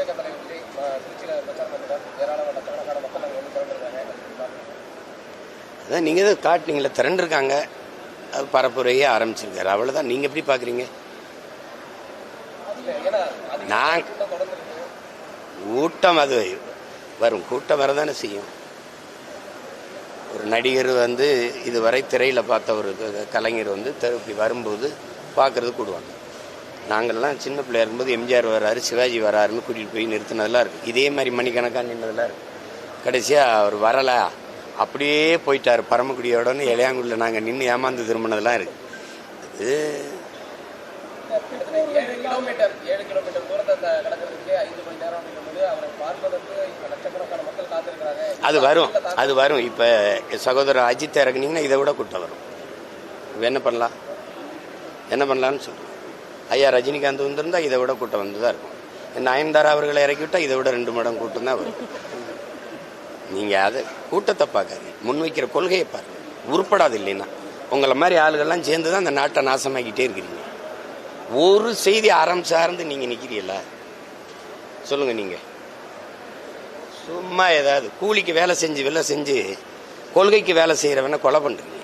தாவேக தலைவர் விஜய் அஹ், திருச்சியில பிரச்சாரம் பண்ணுறார் ஏராளமான லட்சக்கணக்கான மக்கள் அங்கே வந்து திரண்டிருக்காங்க அதான் நீங்கள் தான் காட்டினீங்களே திரண்டிருக்காங்க. அது பரப்புரையே ஆரம்பிச்சிருக்காரு. அவ்வளோதான் நீங்கள் எப்படி பார்க்குறீங்க நான் கூட்டம் அது வரும். கூட்டம் வரதானே செய்யும். ஒரு நடிகர் வந்து இதுவரை திரையில் பார்த்த ஒரு கலைஞர் வந்து இப்படி வரும்போது பார்க்கறது கூடுவாங்க. நாங்கள்லாம் சின்ன பிள்ளையா இருக்கும்போது எம்ஜிஆர் வராரு சிவாஜி வராருன்னு கூட்டிகிட்டு போய் நிறுத்தினதெல்லாம் இருக்குது இதே மாதிரி மணிக்கணக்காக நின்னதெல்லாம் இருக்குது கடைசியாக அவர் வரலை. அப்படியே போயிட்டார் பரமக்குடியோடன்னு இளையாங்குடியில் நாங்கள் நின்று ஏமாந்து திரும்பினதெல்லாம் இருக்குது அது வரும். அது வரும். இப்போ சகோதரர் அஜித் இறக்குனீங்கன்னா இதை விட கூட்டம் வரும். என்ன பண்ணலாம்? என்ன பண்ணலாம்னு சொல்கிறேன் ஐயா ரஜினிகாந்த் வந்திருந்தா இதை விட கூட்டம் வந்து தான் இருக்கும். நயன்தாரா அவர்களை இறக்கிவிட்டா இதை விட ரெண்டு மடம் கூட்டம் தான் வரும். நீங்கள் அதை கூட்டத்தை பார்க்காதீங்க. முன்வைக்கிற கொள்கையை பாருங்க. உருப்படாது இல்லைன்னா. உங்களை மாதிரி ஆளுகள்லாம் சேர்ந்து தான் அந்த நாட்டை நாசமாக்கிட்டே இருக்கிறீங்க. ஒரு செய்தி அறம் சார்ந்து நீங்கள் நிற்கிறீங்களா சொல்லுங்கள் நீங்கள் சும்மா ஏதாவது கூலிக்கு வேலை செஞ்சு வேலை செஞ்சு கொள்கைக்கு வேலை செய்கிறவனை கொலை பண்ணுறீங்க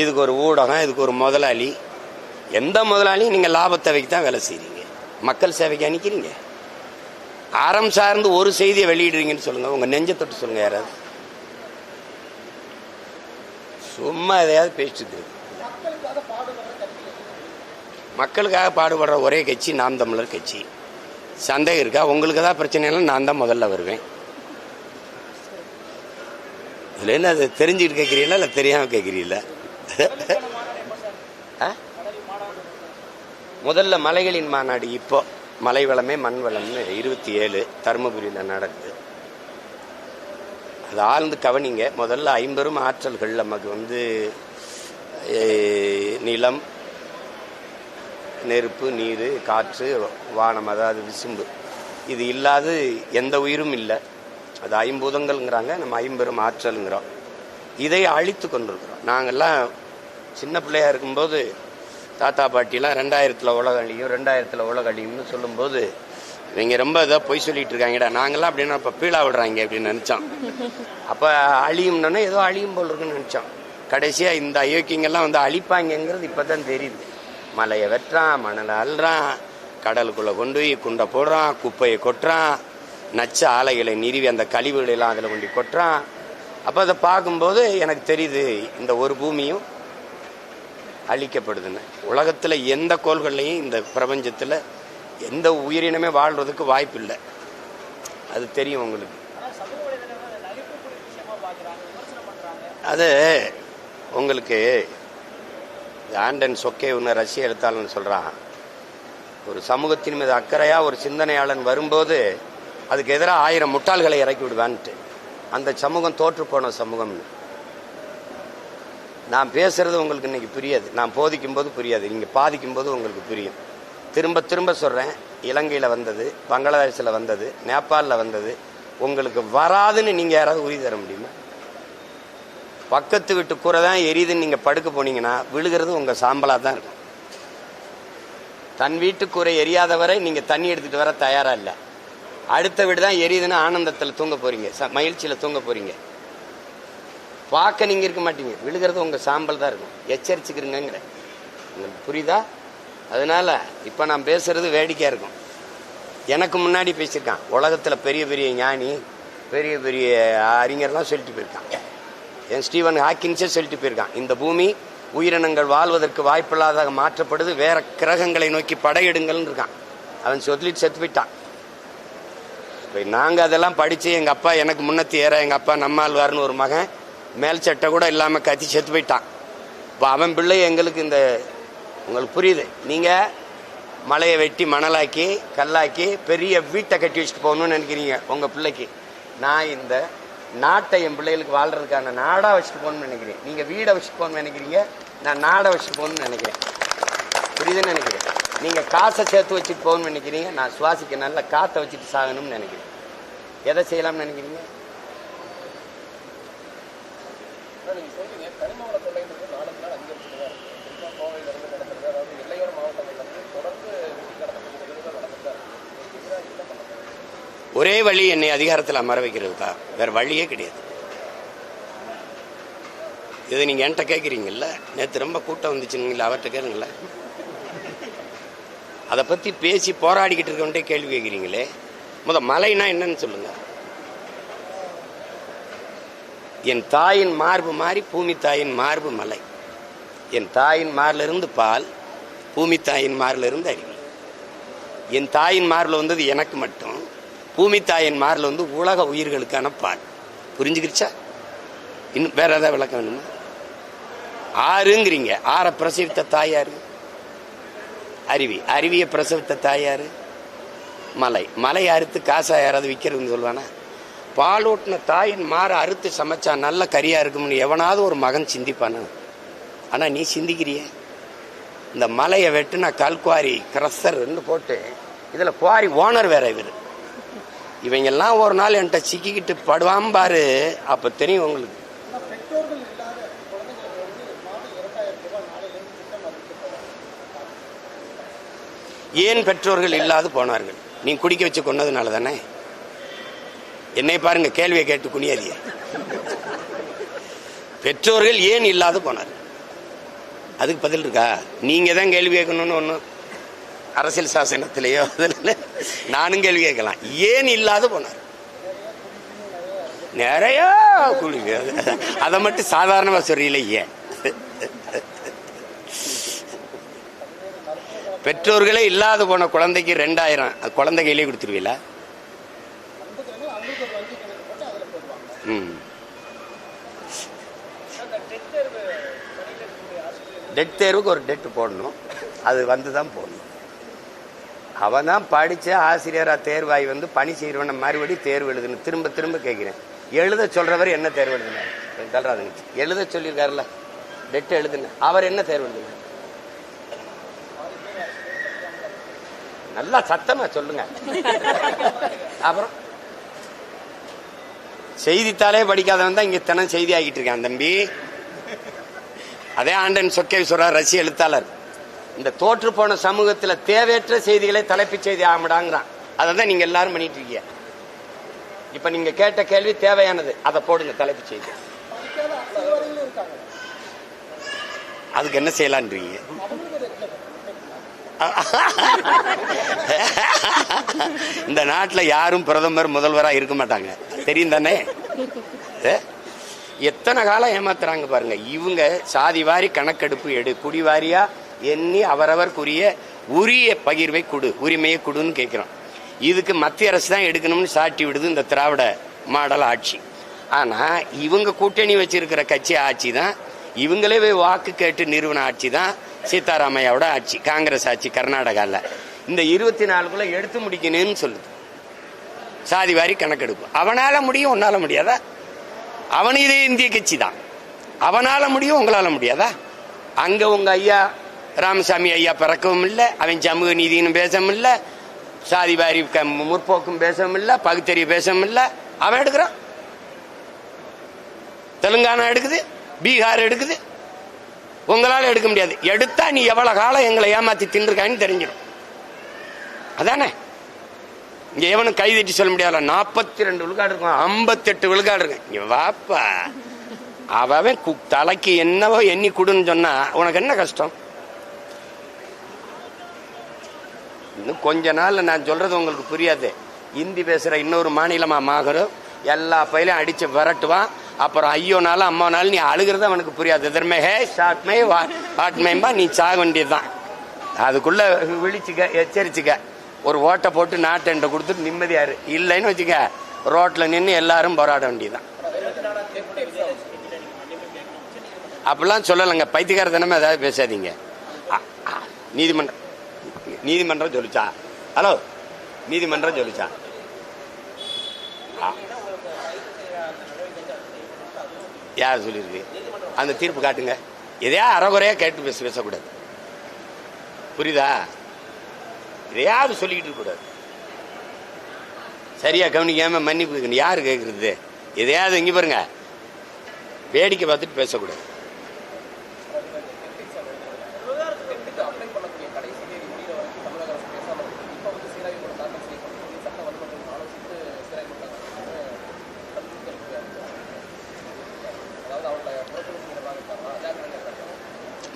இதுக்கு ஒரு ஊடகம் இதுக்கு ஒரு முதலாளி எந்த முதலாளியும் நீங்கள் லாபத்தேவைக்கு தான் வேலை செய்கிறீங்க மக்கள் சேவைக்கு அனுக்கிறீங்க அறம் சார்ந்து ஒரு செய்தியை வெளியிடுறீங்கன்னு சொல்லுங்க. உங்க நெஞ்ச தொட்டு சொல்லுங்க யாராவது. சும்மா எதையாவது பேசிட்டு மக்களுக்காக பாடுபடுற ஒரே கட்சி நாம் தமிழர் கட்சி. சந்தேகம் இருக்கா? உங்களுக்கு ஏதாவது பிரச்சனைனா நான் தான் முதல்ல வருவேன். இதுல என்ன அது தெரிஞ்சுக்கிட்டு கேட்குறீங்களா இல்லை தெரியாமல் கேட்குறீங்களா ஆ? முதல்ல மலைகளின் மாநாடு இப்போ. மலை வளமே மண் வளம்னு இருபத்தி ஏழு தருமபுரியில் நடக்குது. அது ஆழ்ந்து கவனிங்க. முதல்ல ஐம்பெரும் ஆற்றல்கள் நமக்கு வந்து நிலம் நெருப்பு நீர் காற்று வானம் அதாவது விசும்பு. இது இல்லாது எந்த உயிரும் இல்லை. அது ஐம்பூதங்கள்ங்கிறாங்க நம்ம ஐம்பெரும் ஆற்றலுங்கிறோம். இதை அழித்து கொண்டிருக்கிறோம். நாங்கள்லாம் சின்ன பிள்ளையாக இருக்கும்போது தாத்தா பாட்டிலாம் ரெண்டாயிரத்தில் உலக அழியும் ரெண்டாயிரத்தில் உலக அழியும்னு சொல்லும்போது இவங்க ரொம்ப இதாக பொய் சொல்லிட்டு இருக்காங்கடா. நாங்களாம் அப்படின்னா இப்போ பீழா விடுறாங்க அப்படின்னு நினச்சோம். அப்போ அழியும்னோன்னா ஏதோ அழியும் போல் இருக்குன்னு நினச்சோம். கடைசியாக இந்த அயோக்கியங்கள்லாம் வந்து அழிப்பாங்கங்கிறது இப்போ தான் தெரியுது. மலையை வெட்டுறான் மணலை அள்ளுறான் கடலுக்குள்ளே கொண்டு போய் குண்டை போடுறான் குப்பையை கொட்டுறான் நச்ச ஆலைகளை நிறுவி அந்த கழிவுகளெல்லாம் அதில் கொண்டு கொட்டுறான். அப்போ அதை பார்க்கும்போது எனக்கு தெரியுது இந்த ஒரு பூமியும் அழிக்கப்படுதுன்னு உலகத்தில் எந்த கோள்கள்லையும் இந்த பிரபஞ்சத்தில் எந்த உயிரினமே வாழ்றதுக்கு வாய்ப்பு இல்லை அது தெரியும் உங்களுக்கு. அது உங்களுக்கு ஆண்டன் சொக்கே ஒன்று ரஷ்ய எழுத்தாளன் சொல்கிறான் ஒரு சமூகத்தின் மீது அக்கறையாக ஒரு சிந்தனையாளன் வரும்போது அதுக்கு எதிராக ஆயிரம் முட்டாள்களை இறக்கி விடுவான்ட்டு. அந்த சமூகம் தோற்று போன சமூகம்னு. நான் பேசுறது உங்களுக்கு இன்னைக்கு புரியாது. நான் போதிக்கும் போது புரியாது. நீங்கள் பாதிக்கும் போது உங்களுக்கு புரியும். திரும்ப திரும்ப சொல்கிறேன் இலங்கையில் வந்தது பங்களாதேஷில் வந்தது நேபாளில் வந்தது. உங்களுக்கு வராதுன்னு நீங்கள் யாராவது உறுதி தர முடியுமா? பக்கத்து வீட்டு கூரை தான் எரியுதுன்னு நீங்கள் படுக்க போனீங்கன்னா விழுகிறது உங்கள் சாம்பலாக தான் இருக்கும். தன் வீட்டு கூரை எரியாத வரை நீங்கள் தண்ணி எடுத்துகிட்டு வர தயாராக இல்லை. அடுத்த வீடு தான் எரியுதுன்னு ஆனந்தத்தில் தூங்க போகிறீங்க ச மகிழ்ச்சியில் தூங்க போகிறீங்க பார்க்க நீங்கள் இருக்க மாட்டீங்க. விழுகிறது உங்கள் சாம்பல் தான் இருக்கும். எச்சரிச்சுக்கிறீங்கிற புரியுதா? அதனால இப்போ நான் பேசுறது வேடிக்கையாக இருக்கும். எனக்கு முன்னாடி பேசியிருக்கான். உலகத்தில் பெரிய பெரிய ஞானி பெரிய பெரிய அறிஞர்லாம் சொல்லிட்டு போயிருக்கான். என் ஸ்டீவன் ஹாக்கின்ஸே சொல்லிட்டு போயிருக்கான். இந்த பூமி உயிரினங்கள் வாழ்வதற்கு வாய்ப்பில்லாத மாற்றப்படுது. வேற கிரகங்களை நோக்கி படையெடுங்கள்னு இருக்கான். அவன் சொல்லிட்டு செத்து போயிட்டான். இப்போ நாங்கள் அதெல்லாம் படித்து எங்கள் அப்பா எனக்கு முன்னத்தி ஏற எங்கள் அப்பா நம்மாழ்வார்னு ஒரு மகன் மேல் சட்டை கூட இல்லாமல் கத்தி செத்து போயிட்டான். இப்போ அவன் பிள்ளை எங்களுக்கு இந்த உங்களுக்கு புரியுது. நீங்கள் மலையை வெட்டி மணலாக்கி கல்லாக்கி பெரிய வீட்டை கட்டி வச்சுட்டு போகணும்னு நினைக்கிறீங்க உங்கள் பிள்ளைக்கு. நான் இந்த நாட்டை என் பிள்ளைகளுக்கு வாழ்கிறதுக்கான நாடாக வச்சுட்டு போகணும்னு நினைக்கிறேன். நீங்கள் வீடை வச்சுட்டு போகணும்னு நினைக்கிறீங்க நான் நாடை வச்சுட்டு போகணும்னு நினைக்கிறேன். புரியுதுன்னு நினைக்கிறேன். நீங்கள் காசை சேர்த்து வச்சுட்டு போகணும்னு நினைக்கிறீங்க நான் சுவாசிக்க நல்ல காற்றை வச்சுட்டு சாகணும்னு நினைக்கிறேன். எதை செய்யலாம்னு நினைக்கிறீங்க ஆனால் நீங்கள் சொல்றீங்க தொல்லைன்றது நாளுக்கு நாள் அதிகரிச்சுட்டு தான் இருக்கு குறிப்பாக கோவையிலிருந்து நடக்கிறது அதாவது எல்லையோர தொடர்ந்து வெட்டி நடந்துட்டு தான் இருக்கு. ஒரே வழி என்னை அதிகாரத்தில் அமர வைக்கிறது தான். வேற வழியே கிடையாது. இதை நீங்க என்கிட்ட கேட்குறீங்கல்ல நேற்று ரொம்ப கூட்டம் வந்துச்சுங்களா அவர்கிட்ட கேளுங்களேன். அதை பத்தி பேசி போராடிக்கிட்டு இருக்கவன்ட்டே கேள்வி கேட்குறீங்களே முத மலைனா என்னன்னு சொல்லுங்க. என் தாயின் மார்பு மாறி பூமி தாயின் மார்பு மலை. என் தாயின் மார்லிருந்து பால் பூமி தாயின் மார்லிருந்து அருவி என் தாயின் மார்பில் வந்தது எனக்கு மட்டும் பூமி தாயின் மார்பில் வந்து உலக உயிர்களுக்கான பால். புரிஞ்சுக்கிருச்சா இன்னும் வேற ஏதாவது விளக்கம் வேணுமா? ஆறுங்கிறீங்க. ஆற பிரசவித்த தாயார் அருவி. அருவியை பிரசவித்த தாயார் மலை. மலை அறுத்து காசா யாராவது விற்கிறதுன்னு சொல்லுவானா? பாலூட்டின தாயின் மாற அறுத்து சமைச்சா நல்ல கறியா இருக்கும்னு எவனாவது ஒரு மகன் சிந்திப்பான? ஆனா நீ சிந்திக்கிறிய? இந்த மலையை வெட்டுனா கல்குவாரி கிரஸ்ஸர்ன்னு போட்டு இதுல குவாரி ஓனர் வேற இவர். இவங்கெல்லாம் ஒரு நாள் என்கிட்ட சிக்கிக்கிட்டு படுவான் பாரு அப்ப தெரியும் உங்களுக்கு. ஏன் பெற்றோர்கள் இல்லாது போனார்கள்? நீ குடிக்க வச்சு கொன்னதுனால தானே? என்னை பாருங்க கேள்வியை கேட்டு குனியாதிய பெற்றோர்கள் ஏன் இல்லாது போனார்? அதுக்கு பதில் இருக்கா? நீங்க தான் கேள்வி கேட்கணும்னு ஒன்றும் அரசியல் சாசனத்திலேயோ அதில் நானும் கேள்வி கேட்கலாம். ஏன் இல்லாத போனார்? நிறைய கூலி அதை மட்டும் சாதாரணமா சொல்றீங்களே ஏன்? பெற்றோர்களே இல்லாத போன குழந்தைக்கு ரெண்டாயிரம் குழந்தை கையிலே கொடுத்துருவீங்களா? டெட் தேர்வுக்கு ஒரு டெட் போடணும். அது வந்து தான் போடணும். அவன் தான் படித்த ஆசிரியராக தேர்வாகி வந்து பணி செய்கிறவனை மறுபடியும் தேர்வு எழுதுன்னு திரும்ப திரும்ப கேட்குறேன் எழுத சொல்கிறவர் என்ன தேர்வு எழுதுனார்? தல்றாதுங்க எழுத சொல்லியிருக்காருல்ல. டெட் எழுதுன. அவர் என்ன தேர்வு எழுதுனார்? நல்லா சத்தமாக சொல்லுங்க. அப்புறம்? செய்தித்தாளே படிக்காதவன் தான் இங்க தினம் செய்தி ஆகிட்டு இருக்கான் தம்பி. அதே ஆண்டன் சொக்கேஸ்வரர் ரஷ்ய எழுத்தாளர். இந்த தோற்று போன சமூகத்துல தேவையற்ற செய்திகளை தலைப்புச் செய்தி ஆகமுடாங்கிறான். அதை தான் நீங்க எல்லாரும் பண்ணிட்டு இருக்கீங்க. இப்ப நீங்க கேட்ட கேள்வி தேவையானது. அதை போடுங்க தலைப்புச் செய்தி. அதுக்கு என்ன செய்யலான்றீங்க? இந்த நாட்டில் யாரும் பிரதமர் முதல்வராக இருக்க மாட்டாங்க. தெரியும் தானே எத்தனை காலம் ஏமாத்துறாங்க பாருங்க. இவங்க சாதி வாரி கணக்கெடுப்பு எடு குடி வாரியா எண்ணி அவரவர்க்குரிய உரிய பகிர்வை கொடு உரிமையை கொடுன்னு கேட்கிறோம். இதுக்கு மத்திய அரசு தான் எடுக்கணும்னு சாட்டி விடுது இந்த திராவிட மாடல் ஆட்சி. ஆனா இவங்க கூட்டணி வச்சிருக்கிற கட்சி ஆட்சி தான் இவங்களே போய் வாக்கு கேட்டு நிறுவன ஆட்சி தான் சீதாராமையாவோட ஆட்சி காங்கிரஸ் ஆட்சி கர்நாடகாவில் இந்த இருபத்தி நாலுக்குள்ள எடுத்து முடிக்கணும்னு சொல்லுது. சாதி வாரி கணக்கெடுப்பு. அவனால முடியும் உன்னால முடியாதா? அவன் இதே இந்திய கட்சி தான் அவனால முடியும் உங்களால முடியாதா? அங்க உங்க ஐயா ராமசாமி ஐயா பிறக்கவும் இல்லை அவன் சமூக நீதினு பேசவும் இல்லை சாதி வாரி க- முற்போக்கும் பேசவும் இல்லை பகுத்தறிவு பேசவும் இல்லை அவன் எடுக்கிறான். தெலுங்கானா எடுக்குது பீகார் எடுக்குது. உங்களால எடுக்க முடியாது. எடுத்தா நீ எவ்வளவு காலம் எங்களை ஏமாத்தி தின்றுக்கான்னு தெரிஞ்சிடும். அதானே? இங்கே எவனும் கை தட்டி சொல்ல முடியாதுல. நாற்பத்தி ரெண்டு விழுக்காடு இருக்கும். ஐம்பத்தெட்டு விழுக்காடு இருக்கும். இங்கே வாப்பா. அவன் கு- தலைக்கு என்னவோ எண்ணி கொடுன்னு சொன்னா உனக்கு என்ன கஷ்டம்? இன்னும் கொஞ்ச நாள் நான் சொல்றது உங்களுக்கு புரியாது. ஹிந்தி பேசுகிற இன்னொரு மாநிலமாக மாகரும் எல்லா பயிலையும் அடித்து விரட்டுவான். அப்புறம் ஐயோனாலும் அம்மானாலும் நீ அழுகிறது அவனுக்கு புரியாது. எதிர்மே ஹே ஷாட்மே வாட்மேம்பா நீ சாக வேண்டியதுதான். அதுக்குள்ளே விழிச்சுக்க எச்சரிச்சுக்க. ஒரு ஓட்டை போட்டு நாட்டை கொடுத்துட்டு நிம்மதியாரு இல்லைன்னு வச்சுக்க ரோட்டில் நின்று எல்லாரும் போராட வேண்டியதுதான். அப்படிலாம் சொல்லலைங்க. பைத்தியக்காரத்தனமே ஏதாவது பேசாதீங்க. அ, நீதிமன்றம் நீதிமன்றம் சொல்லிச்சா? ஹலோ நீதிமன்றம் சொல்லிச்சா? ஆ. யார் சொல்லியிருக்கு அந்த தீர்ப்பு காட்டுங்க. எதையா அறகுறையாக கேட்டு பேச பேசக்கூடாது. புரியுதா? யாரு சொல்லிக்கிட்டு இருக்கக்கூடாது சரியா கவனிக்காம மன்னிப்பு யாரு யார் எதையாவது இங்க பாருங்க. வேடிக்கை பார்த்துட்டு பேசக்கூடாது.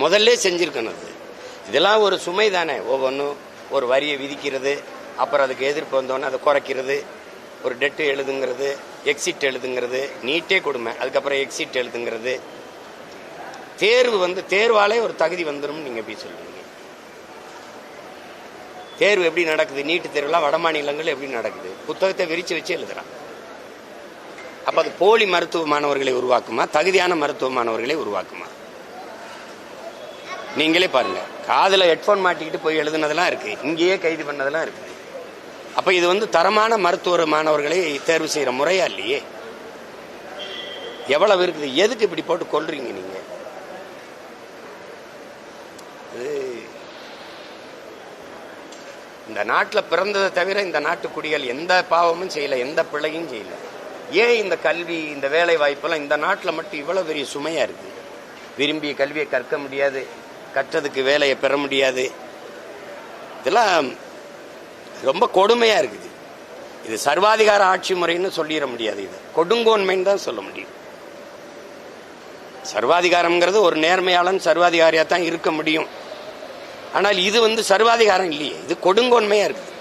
முதல்ல செஞ்சிருக்கணும் அது. இதெல்லாம் ஒரு சுமை தானே ஒவ்வொன்றும் ஒரு வரியை விதிக்கிறது அப்புறம் அதுக்கு எதிர்ப்பு வந்தோன்னே அதை குறைக்கிறது ஒரு டெட்டு எழுதுங்கிறது எக்ஸிட் எழுதுங்கிறது நீட்டே கொடுமை அதுக்கப்புறம் எக்ஸிட் எழுதுங்கிறது. தேர்வு வந்து தேர்வாலே ஒரு தகுதி வந்துடும் நீங்க எப்படி சொல்லுவீங்க. தேர்வு எப்படி நடக்குது? நீட்டு தேர்வுலாம் வட மாநிலங்கள் எப்படி நடக்குது? புத்தகத்தை விரித்து வச்சு எழுதுறான். அப்போ அது போலி மருத்துவ மாணவர்களை உருவாக்குமா? தகுதியான மருத்துவ மாணவர்களை உருவாக்குமா? நீங்களே பாருங்கள் காதில் ஹெட்ஃபோன் மாட்டிக்கிட்டு போய் எழுதுனதெல்லாம் இருக்கு. இங்கேயே கைது பண்ணதெல்லாம் இருக்கு. அப்ப இது வந்து தரமான மருத்துவ மாணவர்களை தேர்வு செய்யற முறையா இல்லையே? எவ்வளவு இருக்குது? எதுக்கு இப்படி போட்டு கொள்றீங்க நீங்க? இந்த நாட்டில் பிறந்ததை தவிர இந்த நாட்டு குடிகள் எந்த பாவமும் செய்யல எந்த பிள்ளையும் செய்யல. ஏன் இந்த கல்வி இந்த வேலை வாய்ப்பெல்லாம் இந்த நாட்டில் மட்டும் இவ்வளவு பெரிய சுமையா இருக்கு? விரும்பிய கல்வியை கற்க முடியாது. கற்றதுக்கு வேலையை பெற முடியாது. இதெல்லாம் ரொம்ப கொடுமையாக இருக்குது. இது சர்வாதிகார ஆட்சி முறைன்னு சொல்லிட முடியாது இது. கொடுங்கோன்மைன்னு தான் சொல்ல முடியும். சர்வாதிகாரம்ங்கிறது ஒரு நேர்மையாளன் சர்வாதிகாரியாக தான் இருக்க முடியும். ஆனால் இது வந்து சர்வாதிகாரம் இல்லையே. இது கொடுங்கோன்மையாக இருக்குது.